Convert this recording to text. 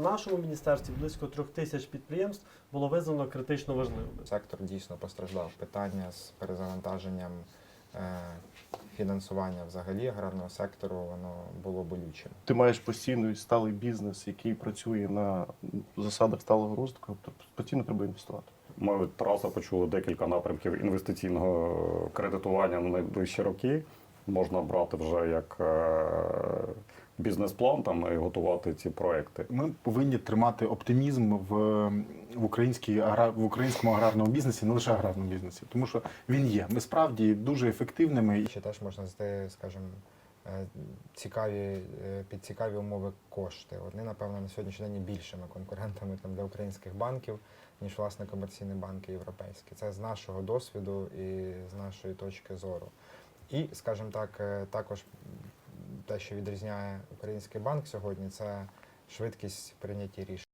В нашому міністерстві близько трьох тисяч підприємств було визнано критично важливими. Сектор дійсно постраждав. Питання з перезавантаженням е, фінансування взагалі аграрного сектору воно було болючим. Ти маєш постійний сталий бізнес, який працює на засадах сталого розвитку, тобто постійно треба інвестувати. Ми від Тараса почули декілька напрямків інвестиційного кредитування на найближчі роки. Можна брати вже як е, бізнес-план там і готувати ці проекти. Ми повинні тримати оптимізм в, в, українській, в українському аграрному бізнесі, не лише аграрному бізнесі, тому що він є. Ми справді дуже ефективними. І ще теж можна знайти, скажімо, е, цікаві, е, під цікаві умови кошти. Вони, напевно, на сьогоднішній день є більшими конкурентами там, для українських банків, ніж власне комерційні банки європейські. Це з нашого досвіду і з нашої точки зору. І, скажімо так, е, також те, що відрізняє український банк сьогодні, це швидкість прийняття рішень.